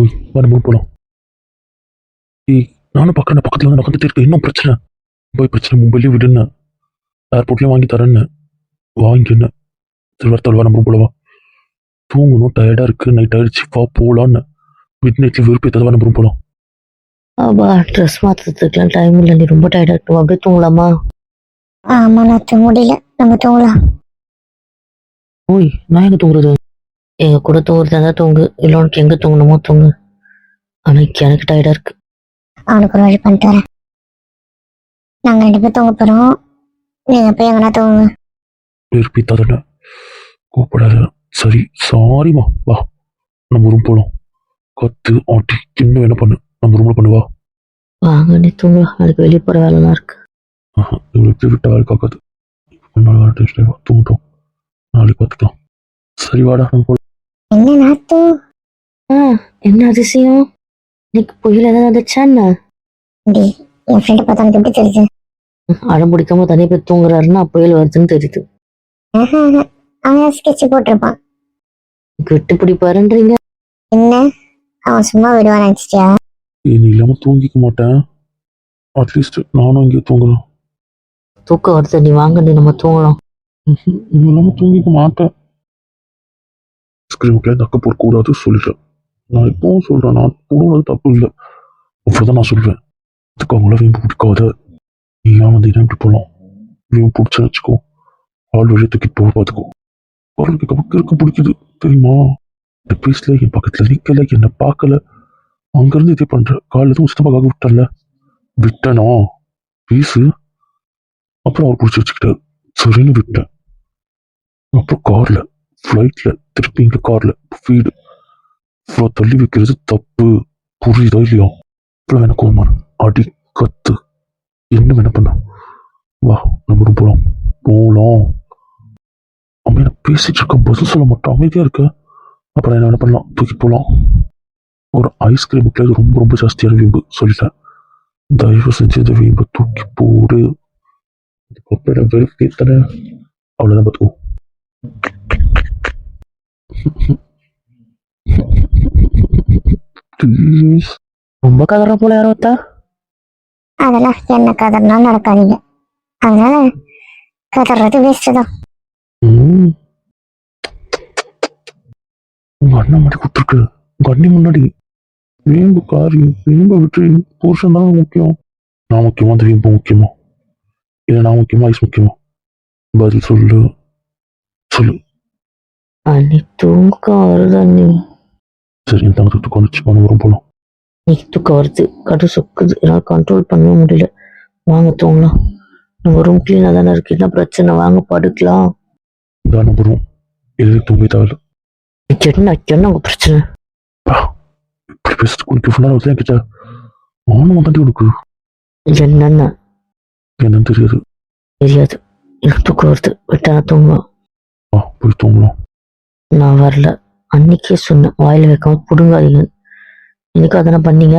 ஓய் வா நம்ம போகலாம் ஏய் நானும் பார்க்குறேன் பக்கத்தில் வந்து நடந்துட்டு இருக்கு இன்னும் பிரச்சனை. போய் பிரச்சனை மும்பைலேயே விடுன்னு. ஏர்போர்ட்லேயும் வாங்கி தரேன்னு. வாங்கின்னு திருவாரத்தால் வா நம்ம போலவா தூங்கணும் டயர்டாக இருக்குது நைட் ஆயிடுச்சு. வா போகலான்னு மிட் நைட்டில் விருப்பத்தை வா நம்ம போகலாம் அப்பா ட்ரெஸ் மாற்றுறதுக்குலாம் டைம் இல்லை. நீ ரொம்ப டயர்டாக இருக்கும் அப்படியே தூங்கலாமா? ஆமா நான் தூங்க முடியல. நம்ம தூங்கலாம். ஓய் நான் எங்கே தூங்குறது? எங்க கூட தூங்குறதா இருந்தா தூங்கு. இல்லை உனக்கு எங்கே தூங்கணுமோ தூங்கு. ஆனால் எனக்கு டயர்டாக இருக்கு. அவனுக்கு ஒரு வழி பண்ணிட்டு வரேன். நாங்க ரெண்டு பேரும் தூங்க போறோம். நீங்க போய் எங்கன்னா தூங்குங்க விருப்பித்தா தானே கூப்பிடாத. சரி சாரிம்மா வா. நம்ம ரூம் போகலாம் கத்து ஆட்டி இன்னும் என்ன பண்ணு? நம்ம ரூமில் பண்ணு வா. வாங்க நீ தூங்கலாம் நாளைக்கு வெளியே போகிற வேலைலாம் இருக்கு. ஆஹா இவளுக்கு விட்ட வேலை காக்காது. கொஞ்ச நாள் வர டெஸ்ட் வா தூங்கட்டும். நாளைக்கு பார்த்துக்கலாம். சரி வாடா நம்ம போகலாம் என்ன நாத்து? ஆ என்ன அதிசயம்? இன்னைக்கு புயல் ஏதாவது வந்துச்சா என்ன? டி என் ஃப்ரெண்டை பார்த்தா எப்படி தெரியுது? அடம் பிடிக்காம தனியாக போய் தூங்குறாருன்னா புயல் வருதுன்னு தெரியுது. ஆஹா, ஆஹா. அவன் ஸ்கெட்ச் போட்டிருப்பான். விட்டு பிடிப்பாருன்றீங்க. என்ன? அவன் சும்மா விடுவான் நினைச்சிட்டியா? நீ இல்லாமல் தூங்கிக்க மாட்டேன். அட்லீஸ்ட் நானும் இங்கே தூங்குறேன் தூக்கம் வருது நீ வாங்க நீ நம்ம தூங்கலாம் நீ இல்லாமல் தூங்கிக்க மாட்டேன். ஸ்கிரீனுக்குள்ளே தக்க போடக்கூடாது சொல்லிட்டேன் நான் இப்பவும் சொல்கிறேன் நான் போடுவது தப்பு இல்லை. அவ்வளோதான் நான் சொல்கிறேன் அதுக்கு அவங்கள வீம்பு பிடிக்காத. நீ ஏன் வந்து இப்படி போகலாம் வீம்பு பிடிச்சா வச்சுக்கோ. ஆள் வழியை தூக்கிட்டு போக பார்த்துக்கோ. குரல் கமக்கு இருக்க பிடிக்குது. தெரியுமா? இந்த பீஸ்ல என் பக்கத்தில் நிற்கலை என்னை பார்க்கல. அங்கேருந்து இதே பண்ணுற காலில் எதுவும் சுத்தமாக விட்டல. விட்டனா? பீஸு? அப்புறம் அவர் பிடிச்சி வச்சுக்கிட்டார். சரின்னு விட்டேன். அப்புறம் காரில். ஃப்ளைட்டில் திருப்பி இங்கே காரில் ஃபீடு இவ்வளோ தள்ளி வைக்கிறது தப்பு. புரியுதா இல்லையா? இவ்வளோ வேணா கோமார் அடி கத்து. என்ன வேணா பண்ண. வா நம்ம ரொம்ப போகலாம் போகலாம் அவன் என்ன பேசிட்டு இருக்க? பதில் சொல்ல மாட்டேன் அமைதியாக இருக்க. அப்புறம் என்ன வேணா பண்ணலாம். தூக்கி போகலாம் ஒரு ஐஸ்கிரீமுக்குள்ள இது ரொம்ப ரொம்ப ஜாஸ்தியான வீம்பு. சொல்லிட்டேன். தயவு செஞ்சு இந்த வீம்பை தூக்கி போடு. இதுக்கப்புறம் வெறுப்பு தானே அவ்வளோதான் பார்த்துக்கோ ப்ளீஸ் ரொம்ப கதற போல யாரோ ஒருத்தா? அதெல்லாம் என்ன கதறினாலும் நடக்காதீங்க. அதனால கதறது வேஸ்ட் தான். உங்க அண்ணன் மாதிரி கொடுத்துருக்கு. உங்க அண்ணி முன்னாடி. வீம்பு காரி வீம்பை விட்டு புருஷன் தானே முக்கியம். நான் முக்கியமா அந்த வீம்பு முக்கியமா? இல்லை நான் முக்கியமா ஐஸ் முக்கியமா? பதில் சொல்லு. சொல்லு. அன்னி தூக்கம் வருது அண்ணி. சரி என் தங்கத்துக்கு வந்துச்சு ஒன்று வரும் நீ தூக்கம் வருது. கடு சொக்குது. என்னால் கண்ட்ரோல் பண்ணவே முடியல. வாங்க தூங்கலாம். நம்ம ரூம் கிளீனாக தானே இருக்கு. என்ன பிரச்சனை? வாங்க படுக்கலாம். இந்த நம்பரும் எதுவும் தூங்கி தேவையில்ல என்ன? என்ன உங்க பிரச்சனை? இப்படி பேசுறது குடிக்க ஃபுல்லாக வந்து என்கிட்ட ஆனும் தாண்டி உனக்கு. என்னென்ன? என்னன்னு தெரியாது. தெரியாது. எனக்கு தூக்கம் வருது. விட்டான தூங்குவோம் வா போய் தூங்கலாம். நான் வரல. அன்னைக்கே சொன்னேன் வாயில வைக்காம புடுங்காதீங்க. இன்னைக்கு அதானே பண்ணீங்க?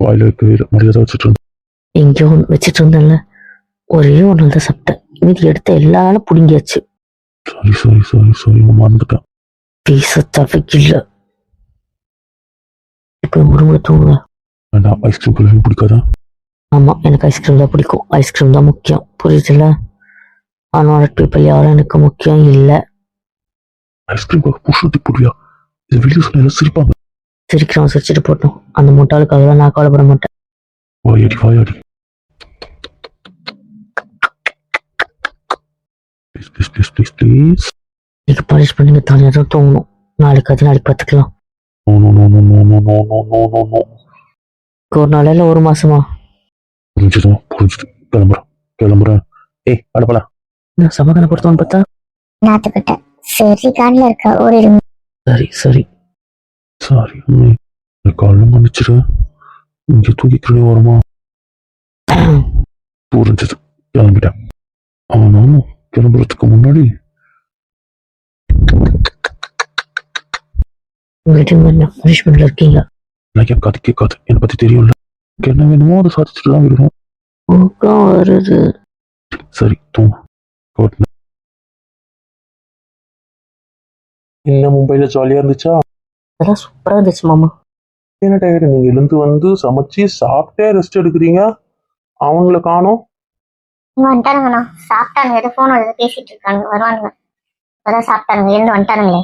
வாயில வைக்க மரியாதை வச்சுட்டு இருந்தேன். எங்கேயோ ஒன்று வச்சுட்டு இருந்தேன்ல. ஒரே ஒரு நாள் தான் சாப்பிட்டேன். மீதி எடுத்த எல்லா நாளும் புடுங்கியாச்சு சாரி சாரி சாரி சாரி மறந்துட்டேன். பீஸ தவிக்கல. இப்போ ஒரு முறை தூங்குங்க. வேண்டாம் ஐஸ்கிரீம் கல்வி பிடிக்காதா? ஆமா எனக்கு ஐஸ்கிரீம் தான் பிடிக்கும். ஐஸ்கிரீம் தான் முக்கியம். புரியுதுல்ல? அன்வான்ட் பீப்பிள் யாரும் எனக்கு முக்கியம் இல்லை. ஐஸ்கிரீம்காக புஷ்ணத்துக்கு போடுவியா? இது வெளியே சொன்ன எல்லாம் சிரிப்பாங்க சிரிக்கிறவன் சிரிச்சிட்டு போட்டோம். அந்த முட்டாளுக்காக நான் கவலைப்பட மாட்டேன். வாயாடி வாயாடி. Please please please please please இன்னைக்கு பனிஷ் பண்ணி தனியாக தான் தூங்கணும் நாளைக்கு அது நாளைக்கு பார்த்துக்கலாம். No no no no no no no no no no no ஒரு நாள் இல்லை ஒரு மாசமா? புரிஞ்சுதுமா? புரிஞ்சுது. கிளம்புறேன். கிளம்புறேன். ஏய் அடப்பலா நான் சமாதானப்படுத்தவன் பார்த்தா? நாத்துக்கிட்ட சரி காலில் இருக்கா ஓடிடுங்க சரி சரி. சாரி அம்மே காலில் மன்னிச்சிரு இங்கே தூக்கிக்கிறே வருமா புரிஞ்சது. கிளம்பிட்டேன். ஆனாலும் கிளம்புறதுக்கு முன்னாடி வீட்டுக்கு என்ன பனிஷ்மெண்ட்ல இருக்கீங்க எனக்கு என் கதை. கேட்காது என்னை பற்றி தெரியும்ல. எனக்கு என்ன வேணுமோ அதை சாதிச்சுட்டு தான் விடுவோம் வருது. சரி தூங்கு. என்ன மும்பையில் ஜாலியாக இருந்துச்சா? அதெல்லாம் சூப்பரா இருந்துச்சு மாமா. என்ன டயர்டு நீங்க எழுந்து வந்து சமைச்சு சாப்பிட்டே ரெஸ்ட் எடுக்கிறீங்க? அவங்கள காணோம். வந்துட்டானுங்கண்ணா சாப்பிட்டானுங்க. ஏதோ ஃபோன் வந்து பேசிட்டு இருக்காங்க வருவானுங்க. அதான் சாப்பிட்டானுங்க. எழுந்து வந்துட்டானுங்களே.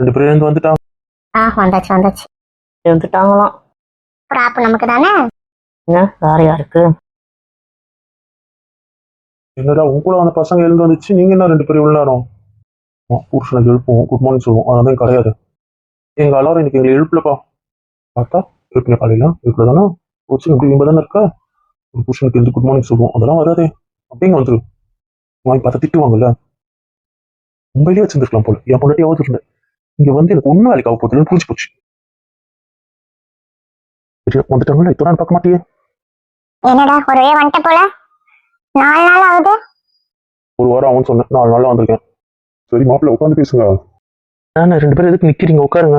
ரெண்டு பேரும் எழுந்து வந்துட்டாங்க. ஆ வந்தாச்சு வந்தாச்சு. வந்துட்டாங்களாம். அப்புறம் ஆப்பு நமக்கு தானே என்ன? வேற யாருக்கு? என்னடா உங்க கூட வந்த பசங்க எழுந்து வந்துச்சு. நீங்க என்ன ரெண்டு பேரும் இவ்வளவு நேரம்? ஆ, புருஷனுக்கு எழுப்புவோம் குட் மார்னிங் சொல்லுவோம். அதெல்லாம் கிடையாது. எங்க அலாரம் இன்னைக்கு எங்களை எழுப்பலப்பா பார்த்தா எழுப்பின காலையில எழுப்பல தானே கோச்சிங் இப்படி இம்ப தானே இருக்கா? ஒரு புருஷனுக்கு எழுந்து குட் மார்னிங் சொல்லுவோம். அதெல்லாம் வராதே. அப்படிங்க வந்துரு. வாங்கி பார்த்தா திட்டுவாங்கல்ல மும்பையிலே வச்சிருந்துருக்கலாம் போல. என் பொண்டாட்டியாவது இருந்தேன். இங்க வந்து எனக்கு ஒன்றும் வேலைக்கு ஆக போகுதுன்னு புரிஞ்சு போச்சு. வந்துட்டாங்களா? இத்தனை நாள் பார்க்க மாட்டியே? என்னடா ஒரே வந்துட்ட போல? நாலு நாள் ஆகுது? ஒரு வாரம் ஆகும்னு சொன்னேன். நாலு நாள்ல வந்திருக்கேன். சரி மாப்பிள்ள உட்காந்து பேசுங்க. நான் ரெண்டு பேரும் எதுக்கு நிக்கிறீங்க? உட்காருங்க.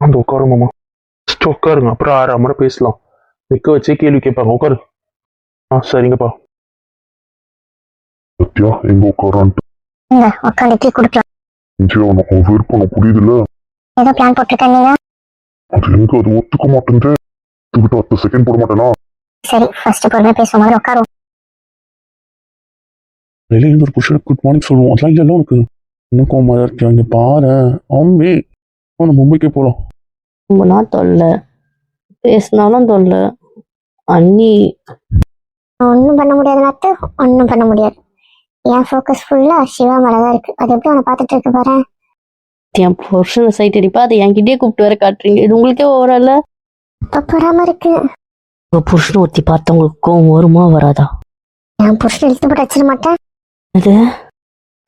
அந்த உட்காரும் மாமா. First உட்காருங்க. அப்புறம் ஆறு முறை பேசலாம். நிக்க வச்சே கேள்வி கேட்பாங்க. உட்காரு. ஆ சரிங்கப்பா. சத்யா எங்க உட்காரான்ட்டு இங்க உட்காந்து டீ குடிக்கலாம். அவன் விருப்பம் உனக்கு புரியுதுல்ல? ஏதோ பிளான் போட்டிருக்கேன் நீங்க? அது எங்க? அது ஒத்துக்க மாட்டேன் இதுக்கிட்ட அடுத்த செகண்ட் போட மாட்டேனா? சரி ஃபர்ஸ்ட் பொறுமையா பேசுவோம் முதல்ல உட்காரும் வெளியில இருந்து ஒரு புருஷனுக்கு குட் மார்னிங் சொல்லுவோம். அதெல்லாம் இல்லைல்ல உனக்கு. இன்னும் கோமா இருக்காங்க பாரு. அம்மே நம்ம மும்பைக்கே போகலாம் ரொம்ப நாள் தொல்லை. பேசினாலும் தொல்லை. அண்ணி. ஒன்றும் பண்ண முடியாது நாத்து. ஒன்றும் பண்ண முடியாது. என் ஃபோக்கஸ் ஃபுல்லா சிவா மேல தான் இருக்கு. அது எப்படி அவனை பார்த்துட்டு இருக்கு பாரு என் புருஷனை சைட் அடிப்பா. அதை என்கிட்டயே கூப்பிட்டு வர காட்டுறீங்க. இது உங்களுக்கே ஓவரல்ல இப்ப பொறாம இருக்கு. உங்க புருஷனை ஒத்தி பார்த்தவங்களுக்கு கோவம் வருமா வராதா? என் புருஷனை இழுத்து போட்டு வச்சிட மாட்டேன். அது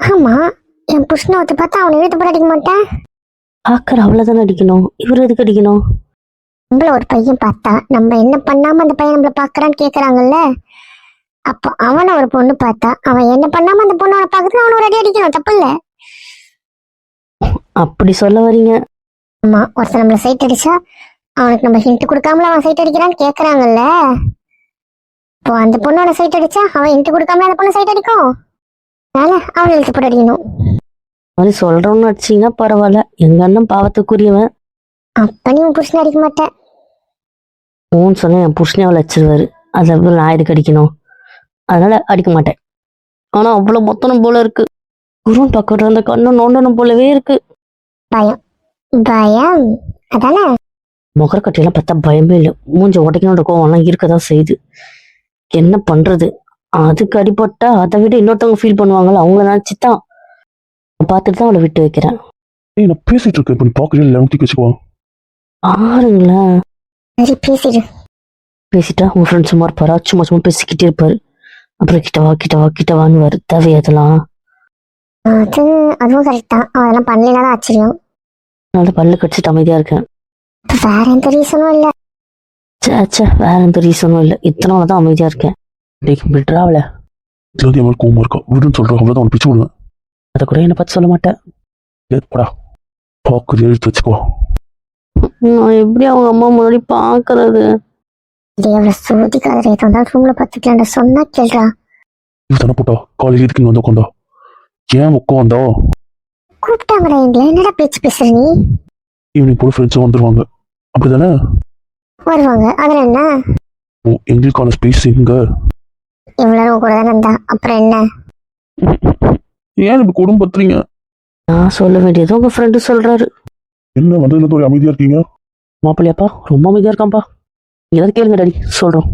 ஆமா என் புருஷனை ஒத்து பார்த்தா அவனை இழுத்து போட்டு அடிக்க மாட்டேன். பாக்குற அவ்வளவுதானே அடிக்கணும். இவர் எதுக்கு அடிக்கணும்? நம்மள ஒரு பையன் பார்த்தா நம்ம என்ன பண்ணாம அந்த பையன் நம்மள பாக்குறான்னு கேக்குறாங்கல்ல? அப்போ அவனை ஒரு பொண்ணு பார்த்தா அவன் என்ன பண்ணாம அந்த பொண்ணு அவனை பாக்குறது அவனை ஒரு அடி அடிக்கணும். தப்பு இல்ல. அப்படி சொல்ல வரீங்க. ஆமா ஒருத்தர் நம்மள சைட் அடிச்சா அவனுக்கு நம்ம ஹிண்ட் கொடுக்காமல அவன் சைட் அடிக்கிறான்னு கேக்குறாங்கல்ல? இப்போ அந்த பொண்ணோட சைட் அடிச்சா அவன் ஹிண்ட் கொடுக்காமல அந்த பொண்ணு சைட் அடிக்கும்? அதனால இழுத்து போட்டு அடிக்கணும். மாதிரி சொல்றோம்னு அடிச்சீங்கன்னா பரவாயில்ல. எங்க அண்ணன் பாவத்துக்குரியவன். அப்ப நீ உன் புருஷனை அடிக்க மாட்டேன் ஊன்னு சொன்னா என் புருஷனே அவளை வச்சிருவாரு அதுல போய் நான் எதுக்கு அடிக்கணும்? அதனால அடிக்க மாட்டேன். ஆனா அவ்வளவு மொத்தனம் போல இருக்கு. குருன் பக்கத்துல அந்த கண்ணு நோண்டணும் போலவே இருக்கு. பயம்? அதானே? முகரக்கட்டையெல்லாம் பார்த்தா பயமே இல்லை. மூஞ்ச உடைக்கணுன்ற கோவம்லாம் இருக்கதான் செய்யுது. என்ன பண்றது? அதுக்கு அடிபட்டா அதை விட இன்னொருத்தவங்க ஃபீல் பண்ணுவாங்கல்ல அவங்கள நினைச்சுதான் பார்த்துட்டு தான் அவளை விட்டு வைக்கிறேன். ஏய் நான் பேசிட்டு இருக்கேன். இப்போ நீ பார்க்கவே இல்லை வச்சுக்குவா பாருங்களேன் சரி பேசிடு. பேசிட்டா? உங்க ஃப்ரெண்ட் சும்மா இருப்பாரா? சும்மா சும்மா பேசிக்கிட்டே இருப்பாரு. அப்புறம் கிட்ட வா கிட்ட வா கிட்ட வான்னு வரு. தேவை அதெல்லாம். அது அதுவும் கரெக்ட் தான். அதெல்லாம் பண்ணலாம் ஆச்சரியம். அதனால பல்லு கடிச்சிட்டு அமைதியா இருக்கேன். வேற எந்த ரீசனும் இல்ல. சே சே வேற எந்த ரீசனும் இல்லை. இத்தனை நாள் தான் அமைதியா இருக்கேன். டேய் விட்றா அவளை வந்து எவ்வளவு கோவமா இருக்கா? விடுன்னு சொல்றேன் அவ்வளவுதான் அவனை பிச்சு விடுவேன். அதை கூட என்னை பத்தி சொல்ல மாட்டேன். ஏய், போடா. பாக்குறது எழுத்து வச்சுக்கோ. நான் எப்படி அவங்க அம்மா முன்னாடி பாக்குறது? இது எவ்வளவு சோதிக்காத ரேட் வந்தாலும் ரூம்ல பாத்துக்கலாம்டா சொன்னா கேள்றா இது தானே போட்டா? காலேஜ் இதுக்கு இங்க வந்து உட்காந்தா ஏன் உட்காந்தா கூப்பிட்டாங்கடா எங்களை. என்னடா பேச்சு பேசுற நீ? ஈவினிங் போல ஃப்ரெண்ட்ஸும் வந்துருவாங்க. அப்படிதானே? வருவாங்க. அதுல என்ன? ஓ எங்களுக்கான ஸ்பேஸ் எங்க? இவ்வளவு நேரம் கூட தானே இருந்தா? அப்புறம் என்ன? ஏன் இப்படி குடும்பத்துறீங்க? நான் சொல்ல வேண்டியது உங்க ஃப்ரெண்டு சொல்றாரு. என்ன வந்ததுல ஒரு அமைதியா இருக்கீங்க? மாப்பிள்ளையாப்பா ரொம்ப அமைதியா இருக்கான்ப்பா. நீங்க ஏதாவது கேளுங்க டாடி. சொல்றோம்.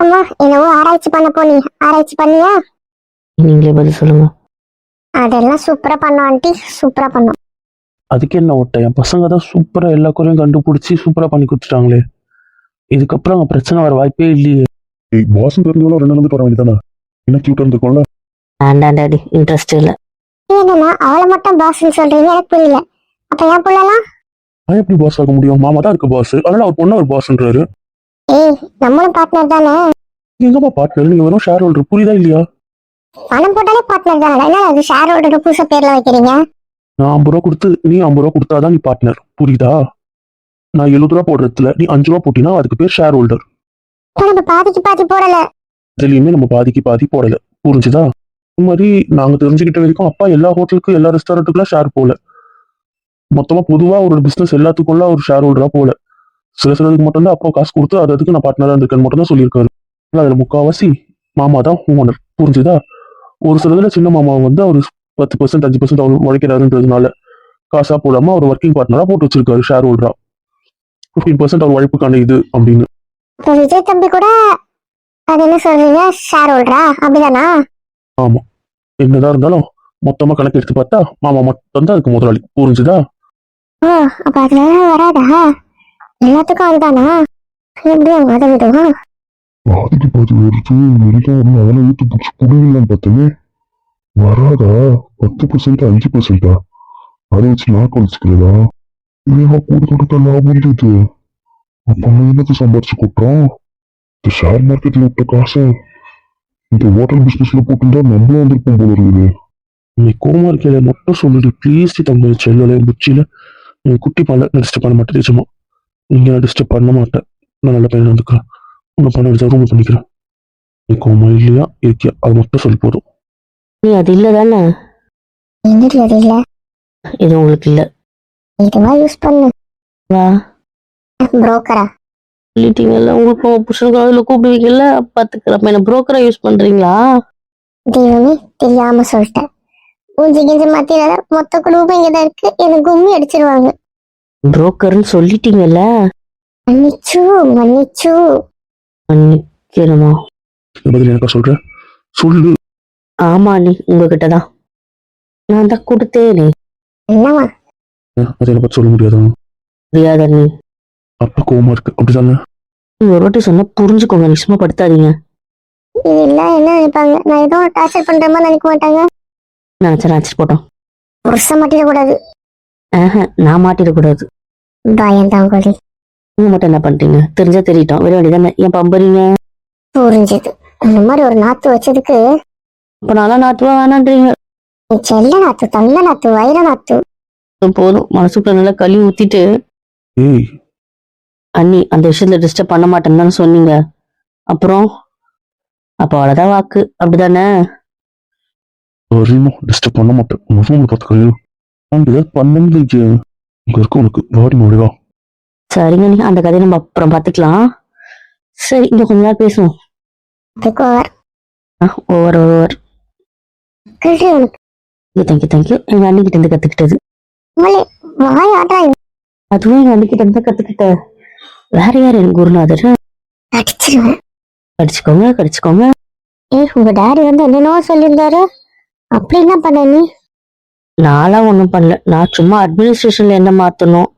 அம்மா என்னவோ ஆராய்ச்சி பண்ண போனி. ஆராய்ச்சி பண்ணியா? நீங்களே பதில் சொல்லுங்க. அதெல்லாம் சூப்பரா பண்ணோம் ஆண்டி. சூப்பரா பண்ணோம். அதுக்கு என்ன ஓட்ட? என் பசங்க தான் சூப்பரா எல்லா குறையும் கண்டுபிடிச்சி சூப்பரா பண்ணி கொடுத்துட்டாங்களே. இதுக்கப்புறம் அங்க பிரச்சனை வர வாய்ப்பே இல்லையே. ஏய் வாசம் தெரிஞ்சவளோ ரெண்டு நடந்துட்டு வர வேண்டியதானே என்ன கியூட்டா இருந்திருக்கும்ல. வேண்டாம் டாடி இன்ட்ரெஸ்ட் இல்ல. என்னன்னா அவளை மட்டும் பாஸ்ன்னு சொல்றீங்க எனக்கு புரியல. அப்ப ஏன் புள்ளலாம்? நான் எப்படி பாஸ் ஆக முடியும்? மாமா தான் இருக்கு பாஸ் அதனால அவர் பொண்ணு ஒரு பாஸ்ன்றாரு ஏய் நம்மளும் பார்ட்னர் தானே? எங்கப்பா பார்ட்னர் நீங்க வெறும் ஷேர் ஹோல்டர் புரியுதா இல்லையா? பணம் போட்டாலே பார்ட்னர் தானே என்ன அது ஷேர் ஹோல்டர் புதுசா பேர்ல வைக்கிறீங்க? நான் ஐம்பது ரூபா கொடுத்து நீ ஐம்பது ரூபா கொடுத்தாதான் நீ பார்ட்னர் புரியுதா? நான் எழுபது ரூபா போடுறதுல நீ அஞ்சு ரூபா போட்டினா அதுக்கு பேர் ஷேர் ஹோல்டர் நம்ம பாதிக்கு பாதி போடல. இதுலயுமே நம்ம பாதிக்கு பாதி போடல. புரிஞ்சுதா? இந்த மாதிரி நாங்க தெரிஞ்சுக்கிட்ட வரைக்கும் அப்பா எல்லா ஹோட்டலுக்கும் எல்லா ரெஸ்டாரண்ட்டுக்குலாம் ஷேர் போல. மொத்தமா பொதுவா ஒரு பிசினஸ் எல்லாத்துக்குள்ள ஒரு ஷேர் ஹோல்டரா போல. சில சிலதுக்கு மட்டும்தான் அப்பா காசு கொடுத்து அது அதுக்கு நான் பார்ட்னராக இருக்கேன்னு மட்டும் தான் சொல்லியிருக்காரு. அதுல முக்காவாசி மாமா தான் ஓனர் புரிஞ்சுதா? ஒரு சிலதுல சின்ன மாமா வந்து அவர் பத்து பர்சன்ட் அஞ்சு பர்சன்ட் அவர் உழைக்கிறாருன்றதுனால காசா போடாம அவர் ஒர்க்கிங் பார்ட்னரா போட்டு வச்சிருக்காரு ஷேர் ஹோல்டரா ஃபிஃப்டீன் பர்சன்ட் அவர் உழைப்புக்கான இது அப்படின்னு. இப்போ விஜய் தம்பி கூட அது என்ன சொல்றீங்க? ஷேர் ஹோல்டரா அப்படிதானா? என்னதான் இருந்தாலும் மொத்தமா கணக்கு எடுத்து பார்த்தா மாமா மட்டும் தான் அதுக்கு முதலாளி. புரிஞ்சுதா? ஓ அப்ப அதுல வராதா? எல்லாத்துக்கும் அதுதானா? எப்படி அவங்க அதை விடுவான் பாதிக்கு பாதி வருது வெளியே ஒன்று அதெல்லாம் ஏற்று பிடிச்சி புரியலாம் பார்த்தேனே. வராதா? பத்து பர்சன்ட் அஞ்சு பர்சன்டா அதை வச்சு நான் கழிச்சுக்கிறதா இல்லையா கூட கொடுத்த லாபம் இது. அவன் என்னத்தை சம்பாரிச்சு கொட்டுறான் இந்த ஷேர் மார்க்கெட்ல விட்ட காசை இந்த ஹோட்டல் பிசினஸ்ல போட்டுருந்தா நம்மளும் வந்திருப்போம் போல இருக்குது. நீ கோமா இருக்கையில மட்டும் சொல்லிடு. ப்ளீஸ் தம்பி செல்லல புச்சியில நீ குட்டி பண்ணல நான் டிஸ்டர்ப் பண்ண மாட்டேன். நிஜமா. நீங்க நான் டிஸ்டர்ப் பண்ண மாட்டேன். நான் நல்ல பையன் வந்துக்கிறேன் உன்னை பண்ண எடுத்தா ரூம் பண்ணிக்கிறேன். நீ கோமா இல்லையா இருக்கியா அது மட்டும் சொல்லி போதும். நீ அது இல்லை தானே என்னடி அது இல்ல? இது உங்களுக்கு இல்லை. இதுவா யூஸ் பண்ணு? வா. புரோக்கரா சொல்லிட்டீங்கல்ல உங்களுக்கு உங்க புருஷனுக்கு அதில் கூப்பிடுவீங்கல்ல பார்த்துக்கிறப்ப என்ன புரோக்கரா யூஸ் பண்றீங்களா? தெய்வமே தெரியாம சொல்லிட்டேன். மூஞ்சி கிஞ்சி மாத்திராத மொத்த குடும்பம் இங்கதான் இருக்கு. எனக்கு கும்மி அடிச்சிருவாங்க. புரோக்கர்னு சொல்லிட்டீங்கல்ல? மன்னிச்சு மன்னிச்சு. மன்னிக்கணுமா? பதில் எனக்கா சொல்ற? சொல்லு. ஆமா நீ உங்ககிட்ட தான் நான் தான் கொடுத்தேனே. என்னவா அதை என்ன பத்தி சொல்ல முடியாதா? புரியாத நீ? அப்பா கோவமா இருக்கு. அப்படிதானே நீ ஒரு வாட்டி சொன்னா புரிஞ்சுக்கோங்க. நீ சும்மா படுத்தாதீங்க. இது இல்ல என்ன நினைப்பாங்க? நான் ஏதோ டார்ச்சர் பண்ற மாதிரி நினைக்க மாட்டாங்க. நினச்சா நினச்சிட்டு போட்டோம். புருஷன் மாட்டிடக்கூடாது. ஆஹா நான் மாட்டிடக்கூடாது. பயம் தான் கோழி நீங்க மட்டும் என்ன பண்றீங்க? தெரிஞ்சா தெரியட்டும். வேற வேண்டியதானே ஏன் பம்புறீங்க? புரிஞ்சது. இந்த மாதிரி ஒரு நாத்து வச்சதுக்கு இப்போ நல்லா நாத்துவா வேணான்றீங்க? நீ செல்ல நாத்து தள்ள நாத்து வைர நாத்து. போதும். மனசுக்குள்ள நல்லா களி ஊத்திட்டு. ஏய் அண்ணி அந்த விஷயத்துல டிஸ்டர்ப் பண்ண மாட்டேன்னு சொன்னீங்க. அப்புறம்? அப்போ அவ்வளோதான் வாக்கு. அப்படிதானே? டிஸ்டர்ப் பண்ண மாட்டேன். ரூம்ல பார்த்துக்கோ. அவங்க ஏதாவது பண்ணுங்க இங்க இருக்க உனக்கு. பாடி முடிவா சரிங்க நீ அந்த கதையை நம்ம அப்புறம் பார்த்துக்கலாம். சரி இன்னும் கொஞ்ச நேரம் பேசுவோம். Over over. ஓவர் கல்வி உனக்கு தேங்க்யூ தேங்க்யூ எங்க அண்ணிக்கிட்ட இருந்து கத்துக்கிட்டது. அதுவும் எங்க அண்ணிக்கிட்ட இருந்து கத்துக்கிட்டேன். வேற யார் என் குருநாதர்? அடிச்சிருவேன் கடிச்சுக்கோங்க கடிச்சுக்கோங்க. ஏய் உங்க டாடி வந்து என்னென்னவோ சொல்லியிருந்தாரு. அப்படி என்ன பண்ண நீ? நான்லாம் ஒன்றும் பண்ணல. நான் சும்மா அட்மினிஸ்ட்ரேஷன்ல என்ன மாற்றணும்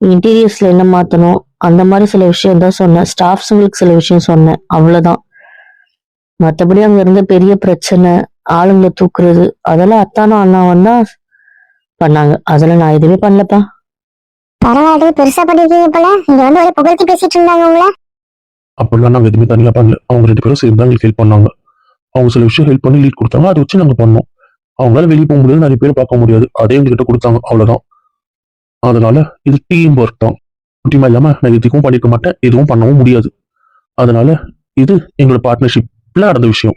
இன்டீரியர்ஸ்ல என்ன மாற்றணும் அந்த மாதிரி சில விஷயம் தான் சொன்னேன். ஸ்டாஃப்ஸுங்களுக்கு சில விஷயம் சொன்னேன். அவ்வளோதான் மற்றபடி அங்க இருந்த பெரிய பிரச்சனை ஆளுங்களை தூக்குறது அதெல்லாம் அத்தானும் அண்ணாவும் தான் பண்ணாங்க. அதெல்லாம் நான் எதுவுமே பண்ணலப்பா. பரவாயில்ல பெருசா பண்ணிருக்கீங்க போல. இங்க வந்து ஒரே புகழ்ச்சி பேசிட்டு இருந்தாங்க உங்களை. அப்படிலாம் நாங்கள் எதுவுமே தனியாக பண்ணல. அவங்க ரெண்டு பேரும் சேர்ந்து தான் எங்களுக்கு ஹெல்ப் பண்ணாங்க. அவங்க சில விஷயம் ஹெல்ப் பண்ணி லீட் கொடுத்தாங்க அதை வச்சு நாங்கள் பண்ணோம். அவங்களால வெளியே போக முடியாது நிறைய பேர் பார்க்க முடியாது. அதே எங்ககிட்ட கொடுத்தாங்க அவ்வளோதான் அதனால இது டீம் ஒர்க் தான். டீமா இல்லாம நான் இதுக்கும் பண்ணிருக்க மாட்டேன் எதுவும் பண்ணவும் முடியாது. அதனால இது எங்களோட பார்ட்னர்ஷிப்ல நடந்த விஷயம்.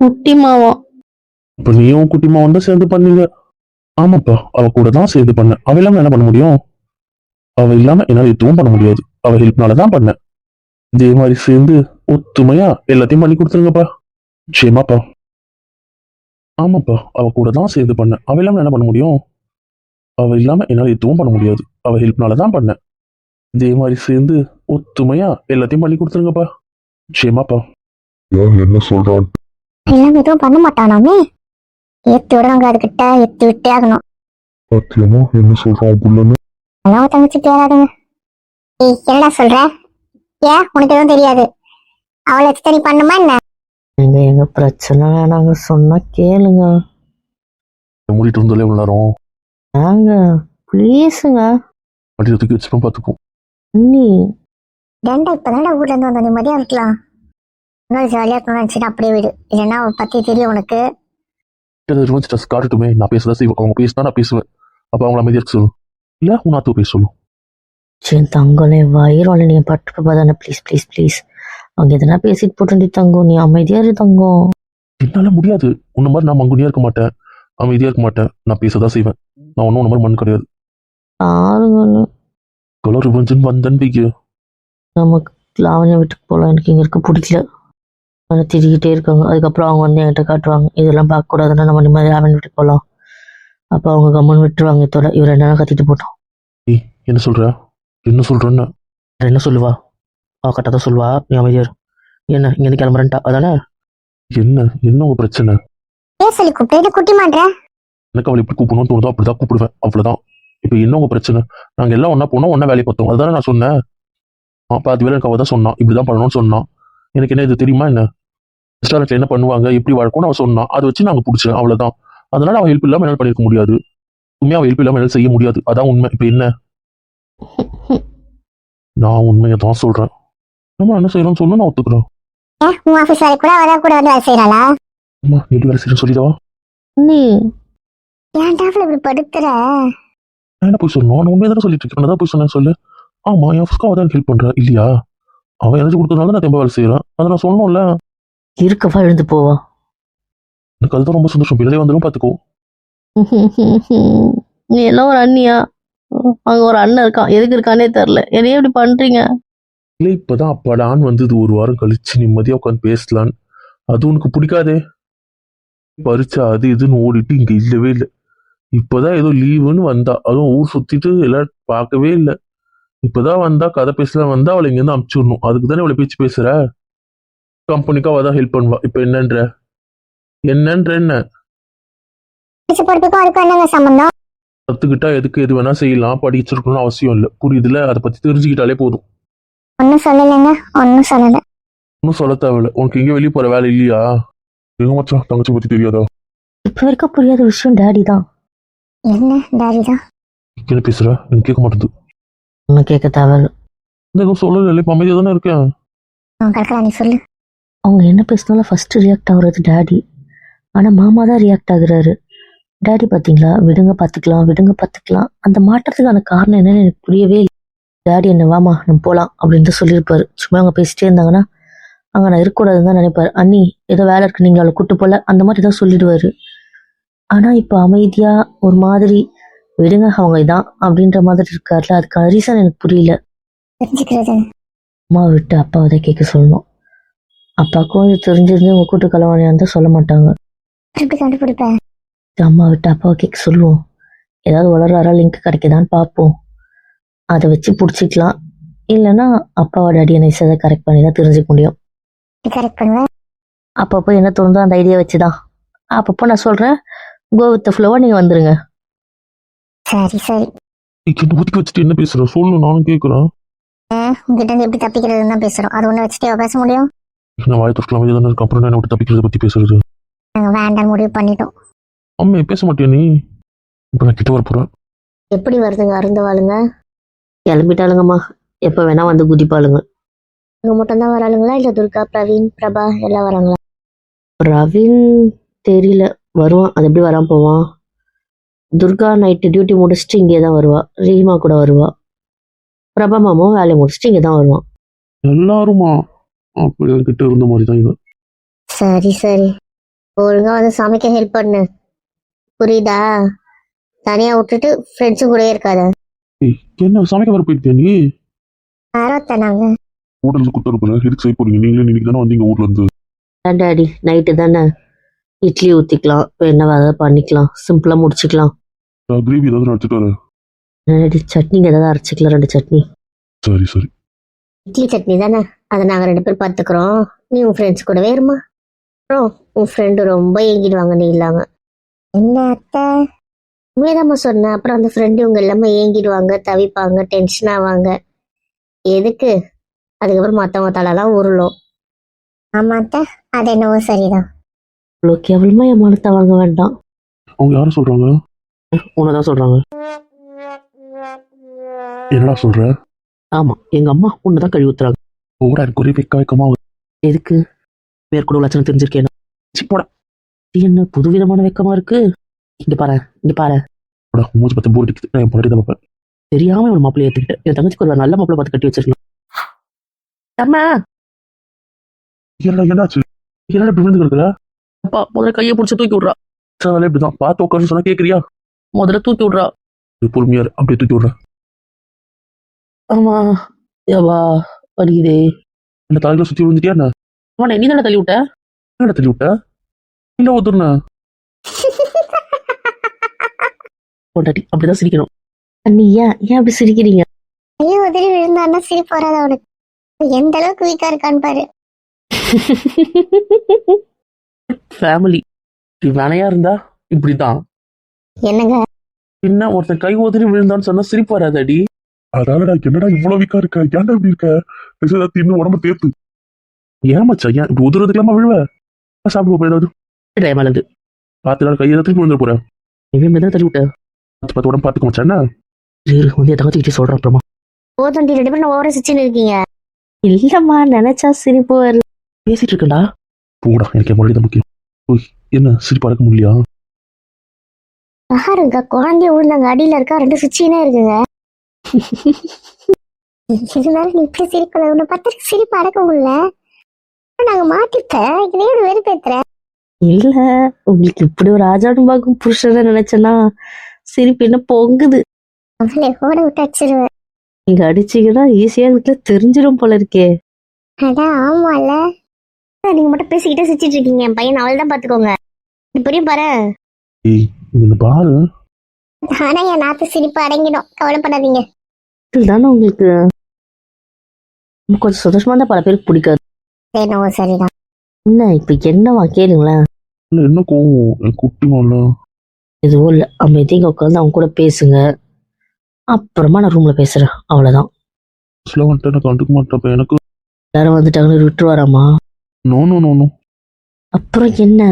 குட்டி மாவம் இப்போ நீயும் குட்டிமா வந்து சேர்ந்து பண்ணீங்க. ஆமாப்பா அவ கூட தான் சேர்ந்து பண்ணேன். அவ இல்லாம என்ன பண்ண முடியும்? அவ இல்லாம என்னால எதுவும் பண்ண முடியாது. அவ ஹெல்ப்னால தான் பண்ணேன். இதே மாதிரி சேர்ந்து ஒத்துமையா எல்லாத்தையும் பண்ணி கொடுத்துருங்கப்பா. நிச்சயமாப்பா ஆமாப்பா அவ கூட தான் சேர்ந்து பண்ணேன். அவ இல்லாம என்ன பண்ண முடியும்? அவ இல்லாம என்னால எதுவும் பண்ண முடியாது. அவ ஹெல்ப்னால தான் பண்ணேன். இதே மாதிரி சேர்ந்து ஒத்துமையா எல்லாத்தையும் பண்ணி கொடுத்துருங்கப்பா. நிச்சயமாப்பா என்ன சொல்றான்? எதுவும் பண்ண மாட்டானாமே ஏத்து விடுறவங்க அதுகிட்ட எத்து விட்டே ஆகணும். சத்தியமா? என்ன சொல்றான் புள்ளன்னு? எல்லாம் தங்கச்சி தேடாதுங்க ஏய் என்னடா சொல்ற? ஏன்? உனக்கு எதுவும் தெரியாது. அவளை வச்சு தனி பண்ணுமா என்ன? எங்க எங்க பிரச்சனை நாங்க சொன்னா கேளுங்க. மூடிட்டு இருந்தாலே இவ்வளவு நேரம். நாங்க ப்ளீஸுங்க. வண்டியை தூக்கி வச்சுப்போம் பார்த்துப்போம். அண்ணி. ரெண்டா இப்பதான்டா ஊர்ல இருந்து வந்த? நிம்மதியா இருக்கலாம் இன்னொரு ஜாலியா இருக்கணும்னு நினைச்சிட்டு அப்படியே விடு. இல்லைன்னா அவ பத்தி தெரியும் உனக்கு. ரிவர்ஸ் ஸ்ட்ரெஸ் காட்டட்டுமே நான் பேசுறதா செய்வோம் அவங்க பேசினா நான் பேசுவேன் அப்போ அவங்கள அமைதியாக சொல்லணும் இல்லை உன் நாத்து பேச சொல்லும் சரி தங்கலே வயிறு நீ பட்டு தானே ப்ளீஸ் ப்ளீஸ் ப்ளீஸ் அவங்க எதனா பேசிட்டு போட்டு தங்கம் நீ அமைதியா இரு தங்கம் என்னால முடியாது உன்ன மாதிரி நான் மங்குனியா இருக்க மாட்டேன் அமைதியா இருக்க மாட்டேன் நான் பேசதான் செய்வேன் நான் ஒன்றும் உன்ன மாதிரி மண் கிடையாது பாருங்க கலர் ரிவஞ்சன் வந்தன் நமக்கு லாவண்யா வீட்டுக்கு போகலாம் எனக்கு இங்கே இருக்க பிடிக்கல அதை திரிக்கிட்டே இருக்காங்க. அதுக்கப்புறம் அவங்க வந்து என்கிட்ட காட்டுவாங்க இதெல்லாம் பார்க்கக்கூடாதுன்னா நம்ம நிம்மதி லாவண்யா வீட்டுக்கு போகலாம் அப்போ அவங்க கம்மன் விட்டுருவாங்க இதோட இவர் என்ன கத்திட்டு போட்டோம். என்ன சொல்ற? என்ன சொல்றேன்னு? வேற என்ன சொல்லுவா? அவ கரெக்டாக தான் சொல்லுவா. நீ அமைதியார் என்ன இங்கேருந்து கிளம்புறேன்ட்டா? அதானே? என்ன என்ன உங்க பிரச்சனை? ஏன் சொல்லி கூப்பிட்டு? குட்டி மாட்ற? எனக்கு அவளை எப்படி கூப்பிடணும்னு தோணுதோ அப்படிதான் கூப்பிடுவேன். அவ்வளவுதான். இப்போ என்ன உங்க பிரச்சனை? நாங்க எல்லாம் ஒண்ணா போனோம் ஒண்ணா வேலையை பார்த்தோம். அதுதானே நான் சொன்னேன். ஆ பாதி வேலை எனக்கு அவ தான் சொன்னான். இப்படிதான் பண்ணணும்னு சொன்னான். எனக்கு என்ன இது தெரியுமா என்ன? ரெஸ்டாரண்ட்ல என்ன பண்ணுவாங்க? எப்படி வழக்கம்னு அவ சொன்னான். அதை வச்சு நாங்க பிடிச்சேன். அவ்வளவுதான். அதனால அவ ஹெல்ப் இல்லாம என்னால பண்ணிருக்க முடியாது. உண்மையா அவ ஹெல்ப் இல்லாம என்னால செய்ய முடியாது. அதான் உண்மை. இப்போ என்ன? நான் உண்மையை தான் சொல்றேன். நம்ம என்ன செய்யறோம்னு சொல்லு நான் ஒத்துக்கிறேன். உன் ஆஃபீஸ் வேலை கூட அவதான் கூட வந்து வேலை செய்யறாளா அம்மா எப்படி வேலை செய்யறேன்னு சொல்லிடவா? நீ ஏன் டாஃபில் இப்படி படுத்துற நான் என்ன போய் சொல்லணும்? நான் உண்மையை தானே சொல்லிட்டு இருக்கேன். நான் தான் போய் சொன்னேன் சொல்லு. ஆமா என் ஆஃபீஸ்க்கு தான் ஹெல்ப் பண்றா. இல்லையா? அவன் எனர்ஜி கொடுத்ததுனால தான் நான் தெம்ப வேலை செய்யறேன். அதை நான் சொல்லணும்ல இருக்கவா எழுந்து போவா எனக்கு அதுதான் ரொம்ப சந்தோஷம். பின்னாடி வந்துடும் பாத்துக்கோ நீ எல்லாம் ஒரு அண்ணியா? அங்க ஒரு அண்ணன் இருக்கான். எதுக்கு இருக்கானே தெரியல. என்னைய எப்படி பண்றீங்க? இல்லை இப்பதான் அப்பாடான்னு வந்தது. ஒரு வாரம் கழிச்சு நிம்மதியா உட்காந்து பேசலான்னு. அது உனக்கு பிடிக்காதே? பரிச்சா அது இதுன்னு ஓடிட்டு இங்க இல்லவே இல்லை. இப்பதான் ஏதோ லீவுன்னு வந்தா. அதுவும் ஊர் சுத்திட்டு எல்லாம் பார்க்கவே இல்லை. இப்பதான் வந்தா கதை பேசலாம் வந்தா அவளை இங்கேருந்து அமுச்சிடணும். அதுக்கு தானே இவ்வளவு பேச்சு பேசுற? கம்பெனிக்கு அவ தான் ஹெல்ப் பண்ணுவா. இப்ப என்னன்ற? என்னன்ற என்ன? கத்துக்கிட்டா எதுக்கு எது வேணா செய்யலாம். படிச்சிருக்கணும்னு அவசியம் இல்லை. புரியுதுல அதை பத்தி தெரிஞ்சுக்கிட்டாலே போதும். ஒன்னும் சொல்லலைங்க. ஒன்னும் சொல்லல. ஒன்றும் சொல்ல தேவையில்ல. உனக்கு எங்கேயும் வெளியே போற வேலை இல்லையா? எங்க மச்சான் தங்கச்சி பத்தி தெரியாதா? இப்ப வரைக்கும் புரியாத விஷயம் டாடி தான். என்ன? டாடி தான். என்ன பேசுற? எனக்கு கேட்க மாட்டேது ஒன்னும் கேட்க தேவையில்ல. இந்த எதுவும் சொல்லல இப்போ அமைதியா தானே இருக்கேன் அவன் கற்கலா நீ சொல்லு. அவங்க என்ன பேசினாலும் ஃபர்ஸ்ட் ரியாக்ட் ஆகுறது டாடி ஆனா மாமா தான் ரியாக்ட் ஆகுறாரு. டாடி பாத்தீங்களா? விடுங்க பாத்துக்கலாம் விடுங்க பாத்துக்கலாம். அந்த மாற்றத்துக்கான காரணம் என்னன்னு எனக்கு புரியவே இல்லை. டாடி என்ன வாமா நம்ம போலாம் அப்படின்னு சொல்லியிருப்பாரு. சும்மா அவங்க பேசிட்டே இருந்தாங்கன்னா அங்க நான் இருக்கக்கூடாதுன்னு தான் நினைப்பாரு. அண்ணி ஏதோ வேலை இருக்கு நீங்க அவளை கூட்டு போல அந்த மாதிரி தான் சொல்லிடுவாரு. ஆனா இப்ப அமைதியா ஒரு மாதிரி விடுங்க அவங்க இதான் அப்படின்ற மாதிரி இருக்காருல அதுக்கான ரீசன் எனக்கு புரியல. தெரிஞ்சுக்கிறது அம்மா விட்டு அப்பாவை தான் கேட்க சொல்லணும். அப்பாவுக்கும் இது தெரிஞ்சிருந்து உங்க கூட்டு கலவாணியா இருந்தா சொல்ல மாட்டாங்க. எப்படி கண்டுபிடிப்பேன் அம்மா விட்டு அப்பாவை கேட்க சொல்லுவோம். ஏதாவது வளர்றாரா லிங்க் கிடைக்குதான்னு பார்ப்போம். அதை வச்சு பிடிச்சிக்கலாம். இல்லைன்னா அப்பாவோட அடியை நைஸாக கரெக்ட் பண்ணி தான் தெரிஞ்சுக்க முடியும். கரெக்ட் பண்ணுவேன்? அப்பப்போ என்ன தோணுதோ அந்த ஐடியா வச்சு தான் அப்பப்போ நான் சொல்கிறேன் கோ வித் ஃப்ளோவாக நீங்கள் வந்துருங்க. சரி சரி. என்ன ஒதுக்கி வச்சுட்டு என்ன பேசுற? சொல்லு நானும் கேட்குறேன் உங்ககிட்ட இருந்து எப்படி தப்பிக்கிறதுன்னு தான் பேசுறோம். அது ஒண்ணு வச்சுட்டே பேச முடியும்? என்ன வாய் தொற்கலாம் அமைதியா தானே அப்புறம் என்ன விட்டு தப்பிக்கிறத பத்தி பேசுறது? வேண்டாம் முடிவு பண்ணிட்டோம். அம்மே பேச மாட்டியா நீ? இப்போ நான் கிட்ட வர போறேன். எப்படி வருதுங்க அருந்தவாளுங்க? கிளம்பிட்டாளுங்கம்மா. எப்போ வேணா வந்து குதிப்பாளுங்க. இவங்க மட்டும்தான் வராளுங்களா? இல்லை துர்கா பிரவீன் பிரபா எல்லாம் வராங்களா? பிரவீன் தெரியல. வருவான். அது எப்படி வராம போவான்? துர்கா நைட்டு டியூட்டி முடிச்சுட்டு இங்கே தான் வருவா. ரீமா கூட வருவா. பிரபா மாமாவும் வேலையை முடிச்சுட்டு இங்கே தான் வருவான். எல்லாருமா? அப்படி என்கிட்ட இருந்த மாதிரி தான் இவன் சரி சரி. ஒழுங்கா வந்து சமைக்க ஹெல்ப் பண்ணு. புரியுதா? தனியா விட்டுட்டு ஃப்ரெண்ட்ஸும் கூடயே இருக்காத. ஏய், என்ன சமைக்க வர போயிருக்கியா நீ? யாரோ நாங்க? ஹோட்டலுக்கு கொடுத்து எதுக்கு செய்ய போறீங்க? நீங்களே இன்னைக்கு தானே வந்தீங்க ஊர்ல இருந்து. டாடி நைட்டு தானே? இட்லி ஊற்றிக்கலாம் என்ன வேலை? பண்ணிக்கலாம். சிம்பிளாக முடிச்சுக்கலாம். கிரேவி ஏதாவது நான் எடுத்துட்டு வரேன். டாடி சட்னிங்க ஏதாவது அரைச்சிக்கலாம் ரெண்டு சட்னி. சரி சரி. இட்லி சட்னி தானே? அதை நாங்க ரெண்டு பேர் பார்த்துக்கிறோம். நீ உன் ஃப்ரெண்ட்ஸ் கூட வேறுமா அப்புறம் உன் ஃப்ரெண்டு ரொம்ப ஏங்கிடுவாங்க நீ இல்லாம. என்ன அத்தை? உண்மையதாம்மா சொன்னேன் அப்புறம் அந்த ஃப்ரெண்டு இவங்க எல்லாமே ஏங்கிடுவாங்க தவிப்பாங்க டென்ஷன் ஆவாங்க. எதுக்கு? அதுக்கப்புறம் மற்றவங்க தலைலாம் உருளும். ஆமா அத்தை அது என்னவோ சரிதான். இவ்வளோ கேவலமாக என் மனத்தை வாங்க வேண்டாம். அவங்க யாரும் சொல்றாங்க? உன்னதான் சொல்கிறாங்க என்னடா சொல்ற? ஆமாம் எங்கள் அம்மா உன்னை தான் கழுவி ஊத்துறாங்க. எனக்கு ஒரே வெக்க வெக்கமா எதுக்கு? மேற்கூட லட்சணம் தெரிஞ்சிருக்கேன். போடா. என்ன புதுவிதமான வெக்கமா இருக்கு? இங்க பாரு இங்க பாரு. மூச்சு போர் அடிக்குது. நான் தான் பார்ப்பேன். தெரியாம இவன் மாப்பிள்ளை ஏத்துக்கிட்டேன் என் தங்கச்சிக்கு ஒரு நல்ல மாப்பிள்ளை பார்த்து கட்டி வச்சிருக்கலாம் அம்மா! என்னடா என்னாச்சு? என்னடா இப்படி விழுந்து கிடக்குற அப்பா முதல்ல கையை பிடிச்சி தூக்கி விட்றா. சாதாலே இப்படிதான். பார்த்து உட்காந்து சொன்னா கேக்குறியா? முதல்ல தூக்கி விட்றா. இது பொறுமையா இரு, அப்படியே தூக்கி விடுறேன் ஆமா. ஏவா வலிக்குதே. அந்த தலையில சுத்தி விழுந்துட்டியா என்ன? அவனை நீ தானே தள்ளி விட்ட? என்ன தள்ளி விட்ட? இல்ல ஒத்துருண்ண பொண்டாட்டி அப்படிதான் சிரிக்கணும். அண்ணி ஏன் ஏன் அப்படி சிரிக்கிறீங்க? ஐயோ உதறி விழுந்தான்னா சிரிப்பு வராது அவனுக்கு எந்த அளவுக்கு வீக்கா இருக்கான்னு பாரு. ஃபேமிலி இப்படி வேணையா இருந்தா இப்படிதான் என்னங்க? பின்ன ஒருத்தன் கை ஒதுறி விழுந்தான்னு சொன்னா சிரிப்பு வராதடி அதாலடா என்னடா இவ்வளவு வீக்கா இருக்க? ஏன்டா இப்படி இருக்க? பேசுறதா தின்னு உடம்ப தேத்து. ஏன் மச்சான் ஏன் இப்படி உதுறதுக்கலாமா விழுவ? சாப்பிட்டு போய் ஏதாவது. டைம் ஆனது பார்த்து நாள் கையை திருப்பி விழுந்துட போறேன். இவன் தான் தள்ளி விட்ட. பார்த்து பார்த்து உடம்பு பார்த்துக்க என்ன? இரு, வந்து என் தங்கச்சிக்கிட்டே சொல்றேன் அப்புறமா. போதும் ரெண்டு பேரும் ஓவர சிச்சுன்னு இருக்கீங்க. இல்லம்மா நினைச்சா சிரிப்பு வருது பேசிட்டு இருக்கேன்டா. போடா எனக்கு தான் முக்கியம். ஓய் என்ன சிரிப்பு அடக்க முடியலையா? பாருங்க குழந்தைய விழுந்தாங்க அடியில இருக்கா? ரெண்டு சுச்சினே இருக்குங்க. இருந்தாலும் நீ இப்படி சிரிக்கல உன்னை பார்த்து சிரிப்பு அடக்க முடியல நாங்க மாட்டிப்பேன் இதே ஒரு வெறுப்பேத்துற இல்ல உங்களுக்கு இப்படி ஒரு ஆஜாடும் பாக்கும் புருஷனை நினைச்சேன்னா சிரிப்பு என்ன பொங்குது? அவளை ஓட விட்டு அடிச்சிருவேன். நீங்க அடிச்சீங்கன்னா ஈஸியா வீட்டுல தெரிஞ்சிடும் போல இருக்கே. அட ஆமால நீங்க மட்டும் பேசிக்கிட்டே சிரிச்சிட்டு இருக்கீங்க. என் பையன் அவள் தான் பாத்துக்கோங்க இப்படியும் பாரு. இந்த பாரு. ஆனா என் நாத்து சிரிப்பு அடங்கிடும். கவலைப்படாதீங்க இதுதானே உங்களுக்கு கொஞ்சம் சந்தோஷமா இருந்தா பல பேருக்கு பிடிக்காது. சரி நான் சரிதான். என்ன இப்ப என்னவா? கேளுங்களேன். இல்ல என்ன கோவம்? என் குட்டி மால எதுவும் இல்ல. அமைதியாக உட்காந்து அவங்க கூட பேசுங்க. அப்புறமா நான் ரூம்ல பேசுறேன். அவ்வளவுதான். சில வந்துட்டு எனக்கு கண்டுக்க மாட்டேன். எனக்கு எல்லாரும் வந்துட்டாங்கன்னு விட்டு வராமா நோ நோ நோ நோ அப்புறம் என்ன?